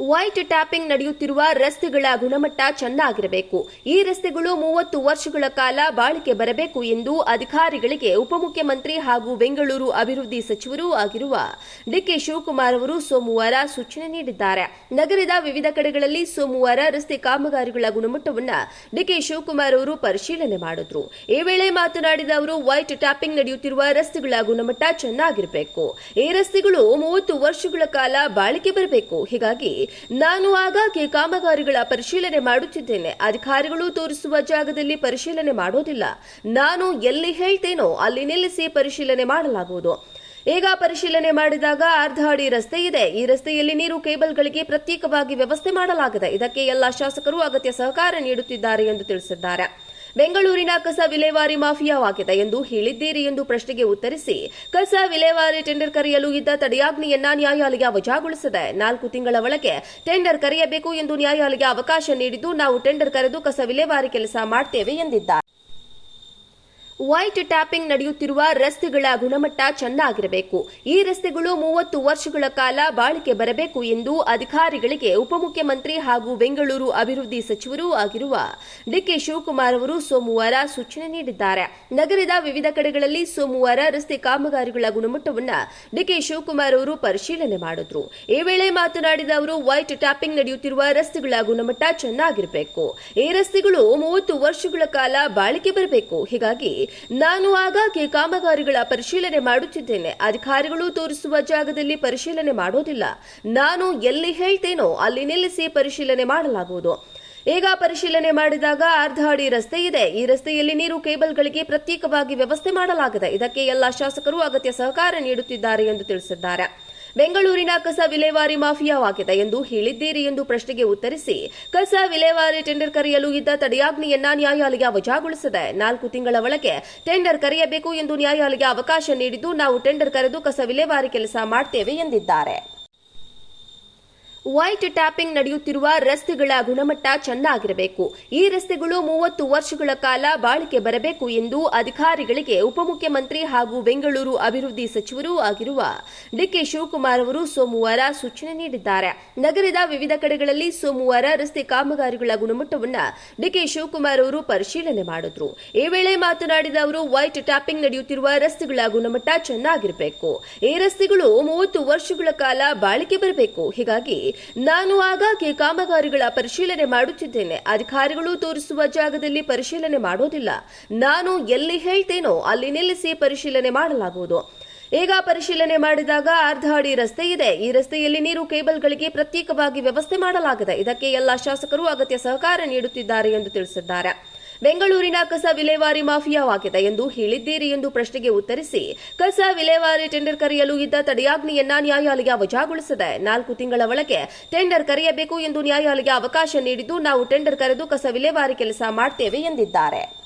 White tapping ನಡೆಯುತ್ತಿರುವ ರಸ್ತೆಗಳ ಗುಣಮಟ್ಟ ಚೆನ್ನಾಗಿರಬೇಕು. ಈ ರಸ್ತೆಗಳು ಮೂವತ್ತು ವರ್ಷಗಳ ಕಾಲ ಬಾಳಿಕೆ ಬರಬೇಕು ಎಂದು ಅಧಿಕಾರಿಗಳಿಗೆ ಉಪಮುಖ್ಯಮಂತ್ರಿ ಹಾಗೂ ಬೆಂಗಳೂರು ಅಭಿವೃದ್ಧಿ ಸಚಿವರೂ ಆಗಿರುವ ಡಿಕೆ ಶಿವಕುಮಾರ್ ಅವರು ಸೋಮವಾರ ಸೂಚನೆ ನೀಡಿದ್ದಾರೆ. ನಗರದ ವಿವಿಧ ಕಡೆಗಳಲ್ಲಿ ಸೋಮವಾರ ರಸ್ತೆ ಕಾಮಗಾರಿಗಳ ಗುಣಮಟ್ಟವನ್ನು ಡಿಕೆ ಶಿವಕುಮಾರ್ ಅವರು ಪರಿಶೀಲನೆ ಮಾಡಿದ್ರು. ಈ ವೇಳೆ ಮಾತನಾಡಿದ ಅವರು, ವೈಟ್ ಟ್ಯಾಪಿಂಗ್ ನಡೆಯುತ್ತಿರುವ ರಸ್ತೆಗಳ ಗುಣಮಟ್ಟ ಚೆನ್ನಾಗಿರಬೇಕು. ಈ ರಸ್ತೆಗಳು ಮೂವತ್ತು ವರ್ಷಗಳ ಕಾಲ ಬಾಳಿಕೆ ಬರಬೇಕು. ಹೀಗಾಗಿ ನಾನು ಆಗಾಗ್ಗೆ ಕಾಮಗಾರಿಗಳ ಪರಿಶೀಲನೆ ಮಾಡುತ್ತಿದ್ದೇನೆ. ಅಧಿಕಾರಿಗಳು ತೋರಿಸುವ ಜಾಗದಲ್ಲಿ ಪರಿಶೀಲನೆ ಮಾಡೋದಿಲ್ಲ. ನಾನು ಎಲ್ಲಿ ಹೇಳ್ತೇನೋ ಅಲ್ಲಿ ನಿಲ್ಲಿಸಿ ಪರಿಶೀಲನೆ ಮಾಡಲಾಗುವುದು. ಈಗ ಪರಿಶೀಲನೆ ಮಾಡಿದಾಗ ಅರ್ಧ ಅಡಿ ರಸ್ತೆ ಇದೆ. ಈ ರಸ್ತೆಯಲ್ಲಿ ನೀರು ಕೇಬಲ್ಗಳಿಗೆ ಪ್ರತ್ಯೇಕವಾಗಿ ವ್ಯವಸ್ಥೆ ಮಾಡಲಾಗಿದೆ. ಇದಕ್ಕೆ ಎಲ್ಲ ಶಾಸಕರು ಅಗತ್ಯ ಸಹಕಾರ ನೀಡುತ್ತಿದ್ದಾರೆ ಎಂದು ತಿಳಿಸಿದ್ದಾರೆ. ಬೆಂಗಳೂರಿನ ಕಸ ವಿಲೇವಾರಿ ಮಾಫಿಯಾವಾಗಿದೆ ಎಂದು ಹೇಳಿದ್ದೀರಿ ಎಂದು ಪ್ರಶ್ನೆಗೆ ಉತ್ತರಿಸಿ, ಕಸ ವಿಲೇವಾರಿ ಟೆಂಡರ್ ಕರೆಯಲು ಇದ್ದ ತಡೆಯಾಜ್ಞೆಯನ್ನ ನ್ಯಾಯಾಲಯ ವಜಾಗೊಳಿಸಿದೆ. ನಾಲ್ಕು ತಿಂಗಳ ಒಳಗೆ ಟೆಂಡರ್ ಕರೆಯಬೇಕು ಎಂದು ನ್ಯಾಯಾಲಯ ಅವಕಾಶ ನೀಡಿದ್ದು, ನಾವು ಟೆಂಡರ್ ಕರೆದು ಕಸ ವಿಲೇವಾರಿ ಕೆಲಸ ಮಾಡ್ತೇವೆ ಎಂದಿದ್ದಾರೆ. ವೈಟ್ ಟ್ಯಾಪಿಂಗ್ ನಡೆಯುತ್ತಿರುವ ರಸ್ತೆಗಳ ಗುಣಮಟ್ಟ ಚೆನ್ನಾಗಿರಬೇಕು. ಈ ರಸ್ತೆಗಳು ಮೂವತ್ತು ವರ್ಷಗಳ ಕಾಲ ಬಾಳಿಕೆ ಬರಬೇಕು ಎಂದು ಅಧಿಕಾರಿಗಳಿಗೆ ಉಪಮುಖ್ಯಮಂತ್ರಿ ಹಾಗೂ ಬೆಂಗಳೂರು ಅಭಿವೃದ್ಧಿ ಸಚಿವರೂ ಆಗಿರುವ ಡಿಕೆ ಶಿವಕುಮಾರ್ ಅವರು ಸೋಮವಾರ ಸೂಚನೆ ನೀಡಿದ್ದಾರೆ. ನಗರದ ವಿವಿಧ ಕಡೆಗಳಲ್ಲಿ ಸೋಮವಾರ ರಸ್ತೆ ಕಾಮಗಾರಿಗಳ ಗುಣಮಟ್ಟವನ್ನು ಡಿಕೆ ಶಿವಕುಮಾರ್ ಅವರು ಪರಿಶೀಲನೆ ಮಾಡಿದ್ರು. ಈ ವೇಳೆ ಮಾತನಾಡಿದ ಅವರು, ವೈಟ್ ಟ್ಯಾಪಿಂಗ್ ನಡೆಯುತ್ತಿರುವ ರಸ್ತೆಗಳ ಗುಣಮಟ್ಟ ಚೆನ್ನಾಗಿರಬೇಕು. ಈ ರಸ್ತೆಗಳು ಮೂವತ್ತು ವರ್ಷಗಳ ಕಾಲ ಬಾಳಿಕೆ ಬರಬೇಕು. ಹೀಗಾಗಿ ನಾನು ಆಗಾಗ್ಗೆ ಕಾಮಗಾರಿಗಳ ಪರಿಶೀಲನೆ ಮಾಡುತ್ತಿದ್ದೇನೆ. ಅಧಿಕಾರಿಗಳು ತೋರಿಸುವ ಜಾಗದಲ್ಲಿ ಪರಿಶೀಲನೆ ಮಾಡೋದಿಲ್ಲ. ನಾನು ಎಲ್ಲಿ ಹೇಳ್ತೇನೋ ಅಲ್ಲಿ ನಿಲ್ಲಿಸಿ ಪರಿಶೀಲನೆ ಮಾಡಲಾಗುವುದು. ಈಗ ಪರಿಶೀಲನೆ ಮಾಡಿದಾಗ ಅರ್ಧ ಅಡಿ ರಸ್ತೆ ಇದೆ. ಈ ರಸ್ತೆಯಲ್ಲಿ ನೀರು ಕೇಬಲ್ಗಳಿಗೆ ಪ್ರತ್ಯೇಕವಾಗಿ ವ್ಯವಸ್ಥೆ ಮಾಡಲಾಗಿದೆ. ಇದಕ್ಕೆ ಎಲ್ಲ ಶಾಸಕರು ಅಗತ್ಯ ಸಹಕಾರ ನೀಡುತ್ತಿದ್ದಾರೆ ಎಂದು ತಿಳಿಸಿದ್ದಾರೆ. ಬೆಂಗಳೂರಿನ ಕಸ ವಿಲೇವಾರಿ ಮಾಫಿಯಾವಾಗಿದೆ ಎಂದು ಹೇಳಿದ್ದೀರಿ ಎಂದು ಪ್ರಶ್ನೆಗೆ ಉತ್ತರಿಸಿ, ಕಸ ವಿಲೇವಾರಿ ಟೆಂಡರ್ ಕರೆಯಲು ಇದ್ದ ತಡೆಯಾಜ್ಞೆಯನ್ನ ನ್ಯಾಯಾಲಯ ವಜಾಗೊಳಿಸಿದೆ. ನಾಲ್ಕು ತಿಂಗಳ ಒಳಗೆ ಟೆಂಡರ್ ಕರೆಯಬೇಕು ಎಂದು ನ್ಯಾಯಾಲಯ ಅವಕಾಶ ನೀಡಿದ್ದು, ನಾವು ಟೆಂಡರ್ ಕರೆದು ಕಸ ವಿಲೇವಾರಿ ಕೆಲಸ ಮಾಡ್ತೇವೆ ಎಂದಿದ್ದಾರೆ. ವೈಟ್ ಟ್ಯಾಪಿಂಗ್ ನಡೆಯುತ್ತಿರುವ ರಸ್ತೆಗಳ ಗುಣಮಟ್ಟ ಚೆನ್ನಾಗಿರಬೇಕು. ಈ ರಸ್ತೆಗಳು ಮೂವತ್ತು ವರ್ಷಗಳ ಕಾಲ ಬಾಳಿಕೆ ಬರಬೇಕು ಎಂದು ಅಧಿಕಾರಿಗಳಿಗೆ ಉಪಮುಖ್ಯಮಂತ್ರಿ ಹಾಗೂ ಬೆಂಗಳೂರು ಅಭಿವೃದ್ಧಿ ಸಚಿವರೂ ಆಗಿರುವ ಡಿಕೆ ಶಿವಕುಮಾರ್ ಅವರು ಸೋಮವಾರ ಸೂಚನೆ ನೀಡಿದ್ದಾರೆ. ನಗರದ ವಿವಿಧ ಕಡೆಗಳಲ್ಲಿ ಸೋಮವಾರ ರಸ್ತೆ ಕಾಮಗಾರಿಗಳ ಗುಣಮಟ್ಟವನ್ನು ಡಿಕೆ ಶಿವಕುಮಾರ್ ಅವರು ಪರಿಶೀಲನೆ ಮಾಡಿದ್ರು. ಈ ವೇಳೆ ಮಾತನಾಡಿದ ಅವರು, ವೈಟ್ ಟ್ಯಾಪಿಂಗ್ ನಡೆಯುತ್ತಿರುವ ರಸ್ತೆಗಳ ಗುಣಮಟ್ಟ ಚೆನ್ನಾಗಿರಬೇಕು. ಈ ರಸ್ತೆಗಳು ಮೂವತ್ತು ವರ್ಷಗಳ ಕಾಲ ಬಾಳಿಕೆ ಬರಬೇಕು. ಹೀಗಾಗಿ ನಾನು ಆಗಾಗ್ಗೆ ಕಾಮಗಾರಿಗಳ ಪರಿಶೀಲನೆ ಮಾಡುತ್ತಿದ್ದೇನೆ. ಅಧಿಕಾರಿಗಳು ತೋರಿಸುವ ಜಾಗದಲ್ಲಿ ಪರಿಶೀಲನೆ ಮಾಡೋದಿಲ್ಲ. ನಾನು ಎಲ್ಲಿ ಹೇಳ್ತೇನೋ ಅಲ್ಲಿ ನಿಲ್ಲಿಸಿ ಪರಿಶೀಲನೆ ಮಾಡಲಾಗುವುದು. ಈಗ ಪರಿಶೀಲನೆ ಮಾಡಿದಾಗ ಅರ್ಧ ಅಡಿ ರಸ್ತೆ ಇದೆ. ಈ ರಸ್ತೆಯಲ್ಲಿ ನೀರು ಕೇಬಲ್ಗಳಿಗೆ ಪ್ರತ್ಯೇಕವಾಗಿ ವ್ಯವಸ್ಥೆ ಮಾಡಲಾಗಿದೆ. ಇದಕ್ಕೆ ಎಲ್ಲ ಶಾಸಕರು ಅಗತ್ಯ ಸಹಕಾರ ನೀಡುತ್ತಿದ್ದಾರೆ ಎಂದು ತಿಳಿಸಿದ್ದಾರೆ. ಬೆಂಗಳೂರಿನ ಕಸ ವಿಲೇವಾರಿ ಮಾಫಿಯಾವಾಗಿದೆ ಎಂದು ಹೇಳಿದ್ದೀರಿ ಎಂದು ಪ್ರಶ್ನೆಗೆ ಉತ್ತರಿಸಿ, ಕಸ ವಿಲೇವಾರಿ ಟೆಂಡರ್ ಕರೆಯಲು ಇದ್ದ ತಡೆಯಾಜ್ಞೆಯನ್ನ ನ್ಯಾಯಾಲಯ ವಜಾಗೊಳಿಸಿದೆ. ನಾಲ್ಕು ತಿಂಗಳ ಒಳಗೆ ಟೆಂಡರ್ ಕರೆಯಬೇಕು ಎಂದು ನ್ಯಾಯಾಲಯ ಅವಕಾಶ ನೀಡಿದ್ದು, ನಾವು ಟೆಂಡರ್ ಕರೆದು ಕಸ ವಿಲೇವಾರಿ ಕೆಲಸ ಮಾಡ್ತೇವೆ ಎಂದಿದ್ದಾರೆ.